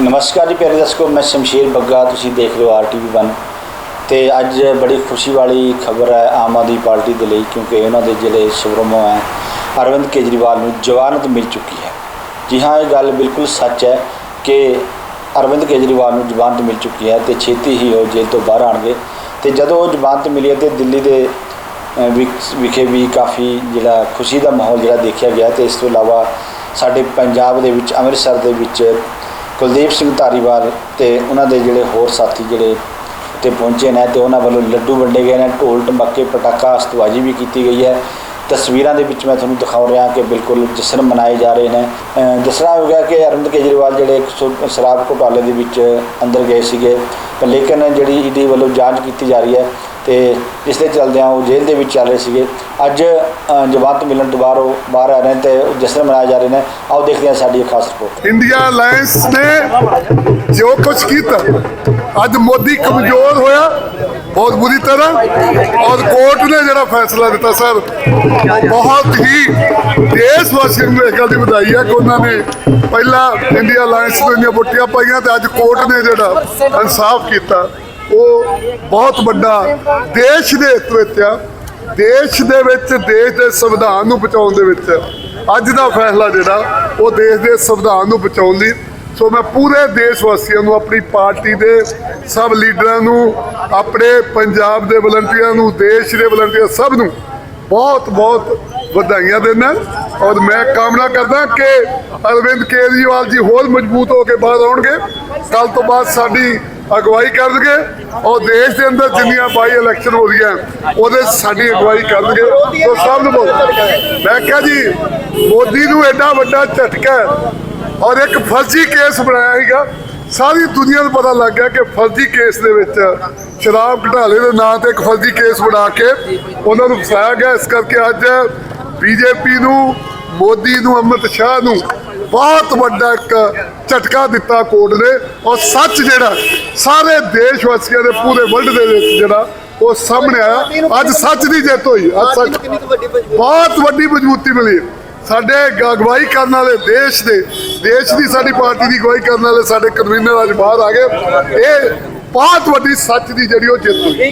ਨਮਸਕਾਰ ਜੀ ਪਿਆਰੇ ਦਰਸ਼ਕੋ ਮੈਂ ਸ਼ਮਸ਼ੀਰ ਬੱਗਾ ਤੁਸੀਂ ਦੇਖ ਰਹੇ ਹੋ ਆਰਟੀਵੀ 1 ਤੇ ਅੱਜ ਬੜੀ ਖੁਸ਼ੀ ਵਾਲੀ ਖਬਰ ਹੈ ਆਮ ਆਦਮੀ ਪਾਰਟੀ ਦੇ ਲਈ ਕਿਉਂਕਿ ਉਹਨਾਂ ਦੇ ਜਿਹੜੇ ਸੁਬਰਮੋ ਹੈ ਅਰਵਿੰਦ ਕੇਜਰੀਵਾਲ ਨੂੰ ਜਵਾਨਤ ਮਿਲ ਚੁੱਕੀ ਹੈ। ਜੀ ਹਾਂ ਇਹ ਗੱਲ ਬਿਲਕੁਲ ਸੱਚ ਹੈ ਕਿ ਅਰਵਿੰਦ ਕੇਜਰੀਵਾਲ ਨੂੰ ਜਵਾਨਤ ਮਿਲ ਚੁੱਕੀ ਹੈ ਤੇ ਛੇਤੀ ਹੀ ਉਹ ਜੇਲ੍ਹ ਤੋਂ ਬਾਹਰ ਆਣਗੇ ਤੇ ਜਦੋਂ ਉਹ ਜਵਾਨਤ ਮਿਲੀ ਹੈ ਤੇ ਦਿੱਲੀ ਦੇ ਅ, ਵਿਖੇ ਵੀ ਕਾਫੀ ਜਿਹੜਾ ਖੁਸ਼ੀ ਦਾ ਮਾਹੌਲ ਜਿਹੜਾ ਦੇਖਿਆ ਗਿਆ ਤੇ ਇਸ ਤੋਂ ਇਲਾਵਾ ਸਾਡੇ ਪੰਜਾਬ ਦੇ ਵਿੱਚ ਅੰਮ੍ਰਿਤਸਰ ਦੇ ਵਿੱਚ ਕੁਲਦੀਪ ਸਿੰਘ ਧਾਰੀਵਾਲ ਤੇ ਉਹਨਾਂ ਦੇ ਜਿਹੜੇ ਹੋਰ ਸਾਥੀ ਜਿਹੜੇ ਉੱਥੇ ਪਹੁੰਚੇ ਨੇ ਤੇ ਉਹਨਾਂ ਵੱਲੋਂ ਲੱਡੂ ਵੰਡੇ ਗਏ ਨੇ, ਢੋਲ ਟੰਬਾਕੇ ਪਟਾਕਾ, ਅਸਤਵਾਜੀ ਵੀ ਕੀਤੀ ਗਈ ਹੈ। ਤਸਵੀਰਾਂ ਦੇ ਵਿੱਚ ਮੈਂ ਤੁਹਾਨੂੰ ਦਿਖਾ ਰਿਹਾ ਕਿ ਬਿਲਕੁਲ ਜਸ਼ਨ ਮਨਾਏ ਜਾ ਰਹੇ ਨੇ। ਅਹ ਦੱਸਣਾ ਹੋ ਗਿਆ ਕਿ ਅਰਵਿੰਦ ਕੇਜਰੀਵਾਲ ਜਿਹੜੇ ਇੱਕ ਸੁ- ਸ਼ਰਾਬ ਘੁਟਾਲੇ ਦੇ ਵਿੱਚ ਅੰਦਰ ਗਏ ਸੀਗੇ। ਪਰ ਲੇਕਿਨ ਜਿਹੜੀ ਈਡੀ ਵੱਲੋਂ ਜਾਂਚ ਕੀਤੀ ਜਾ ਰਹੀ ਹੈ ਤੇ ਇਸ ਦੇ ਚਲਦਿਆਂ ਉਹ ਜੇਲ੍ਹ ਦੇ ਵਿੱਚ ਚੱਲ ਰਹੇ ਸੀਗੇ। ਅੱਜ ਅਹ, ਮਿਲਣ ਤੋਂ ਬਾਅਦ ਉਹ ਬਾਹਰ ਆ ਰਹੇ ਨੇ ਤੇ ਜਸ਼ਨ ਮਨਾਏ ਜਾ ਰਹੇ ਨੇ। ਆਓ ਦੇਖਦੇ ਹਾਂ ਸਾਡੀ ਇਹ ਖਾਸ ਰਿਪੋਰਟ। ਇੰਡੀਆ ਅਲਾਈਅੰਸ ਨੇ ਜੋ ਕੁਝ ਕੀਤਾ ਅੱਜ ਮੋਦੀ ਕਮਜ਼ੋਰ ਹੋਇਆ। ਬਹੁਤ ਬੁਰੀ ਤਰ੍ਹਾਂ ਔਰ ਕੋਰਟ ਨੇ ਜਿਹੜਾ ਫੈਸਲਾ ਦਿੱਤਾ ਸਰ, ਬਹੁਤ ਹੀ ਦੇਸ਼ ਵਾਸੀਆਂ ਨੂੰ ਇਸ ਗੱਲ ਦੀ ਵਧਾਈ ਹੈ ਕਿ ਉਹਨਾਂ ਨੇ ਪਹਿਲਾਂ ਇੰਡੀਆ ਅਲਾਈਅੰਸ ਨੂੰ ਇੰਨੀਆਂ ਵੋਟੀਆਂ ਪਾਈਆਂ ਤੇ ਅੱਜ ਕੋਰਟ ਨੇ ਜਿਹੜਾ ਇਨਸਾਫ ਕੀਤਾ। ਉਹ ਬਹੁਤ ਵੱਡਾ ਦੇਸ਼ ਦੇ ਹਿੱਤ ਵਿੱਚ ਆ, ਦੇਸ਼ ਦੇ ਵਿੱਚ, ਦੇਸ਼ ਦੇ ਸੰਵਿਧਾਨ ਨੂੰ ਬਚਾਉਣ ਦੇ ਵਿੱਚ। ਅੱਜ ਦਾ ਫੈਸਲਾ ਜਿਹੜਾ, ਉਹ ਦੇਸ਼ ਦੇ ਸੰਵਿਧਾਨ ਨੂੰ ਬਚਾਉਣ ਲਈ ਸੋ ਮੈਂ ਪੂਰੇ ਦੇਸ਼ ਵਾਸੀਆਂ ਨੂੰ, ਆਪਣੀ ਪਾਰਟੀ ਦੇ ਸਭ ਲੀਡਰਾਂ ਨੂੰ, ਆਪਣੇ ਪੰਜਾਬ ਦੇ ਵਲੰਟੀਅਰਾਂ ਨੂੰ, ਦੇਸ਼ ਦੇ ਵਲੰਟੀਅਰ ਸਭ ਨੂੰ ਬਹੁਤ ਬਹੁਤ ਵਧਾਈਆਂ ਦਿੰਦਾ ਔਰ ਮੈਂ ਕਾਮਨਾ ਕਰਦਾ ਕਿ ਅਰਵਿੰਦ ਕੇਜਰੀਵਾਲ ਜੀ ਹੋਰ ਮਜ਼ਬੂਤ ਹੋ ਕੇ ਬਾਹਰ ਆਉਣਗੇ। ਕੱਲ ਤੋਂ ਬਾਅਦ ਸਾਡੀ ਅਗਵਾਈ ਕਰਨਗੇ ਔਰ ਦੇਸ਼ ਦੇ ਅੰਦਰ ਜਿੰਨੀਆਂ ਬਾਈ ਇਲੈਕਸ਼ਨ ਹੋ ਰਹੀਆਂ, ਉਹਦੇ ਸਾਡੀ ਅਗਵਾਈ ਕਰਨਗੇ। ਸੋ ਸਭ ਨੂੰ ਬਹੁਤ ਮੈਂ ਕਿਹਾ ਜੀ, ਮੋਦੀ ਨੂੰ ਐਡਾ ਵੱਡਾ ਝਟਕਾ ਔਰ ਇੱਕ ਫਰਜ਼ੀ ਕੇਸ ਬਣਾਇਆ ਸੀਗਾ। ਸਾਰੀ ਦੁਨੀਆ ਨੂੰ ਪਤਾ ਲੱਗ ਗਿਆ ਕਿ ਫਰਜ਼ੀ ਕੇਸ ਦੇ ਵਿੱਚ ਸ਼ਰਾਬ ਘਟਾਲੇ ਦੇ ਨਾਂ ਤੇ ਇੱਕ ਫਰਜ਼ੀ ਕੇਸ ਬਣਾ ਕੇ ਉਹਨਾਂ ਨੂੰ ਫਸਾਇਆ ਗਿਆ। ਇਸ ਕਰਕੇ ਅੱਜ ਬੀਜੇਪੀ ਨੂੰ ਮੋਦੀ ਨੂੰ ਅਮਿਤ ਸ਼ਾਹ ਨੂੰ ਬਹੁਤ ਵੱਡਾ ਇੱਕ ਝਟਕਾ ਦਿੱਤਾ ਕੋਰਟ ਨੇ। ਔਰ ਸੱਚ ਜਿਹੜਾ ਸਾਰੇ ਦੇਸ਼ ਵਾਸੀਆਂ ਦੇ ਪੂਰੇ ਵਰਲਡ ਦੇ ਵਿੱਚ ਜਿਹੜਾ ਉਹ ਸਾਹਮਣੇ ਆਇਆ। ਅੱਜ ਸੱਚ ਦੀ ਜਿੱਤ ਹੋਈ। ਅੱਜ ਸੱਚ ਬਹੁਤ ਵੱਡੀ ਮਜ਼ਬੂਤੀ ਮਿਲੀ। ਸਾਡੇ ਅਗਵਾਈ ਕਰਨ ਵਾਲੇ ਦੇਸ਼ ਦੇ, ਦੇਸ਼ ਦੀ ਸਾਡੀ ਪਾਰਟੀ ਦੀ ਅਗਵਾਈ ਕਰਨ ਵਾਲੇ ਸਾਡੇ ਕਨਵੀਨਰ ਅੱਜ ਬਾਹਰ ਆ ਗਏ। ਇਹ ਬਹੁਤ ਵੱਡੀ ਸੱਚ ਦੀ ਜਿਹੜੀ ਉਹ ਜਿੱਤ ਹੋਈ।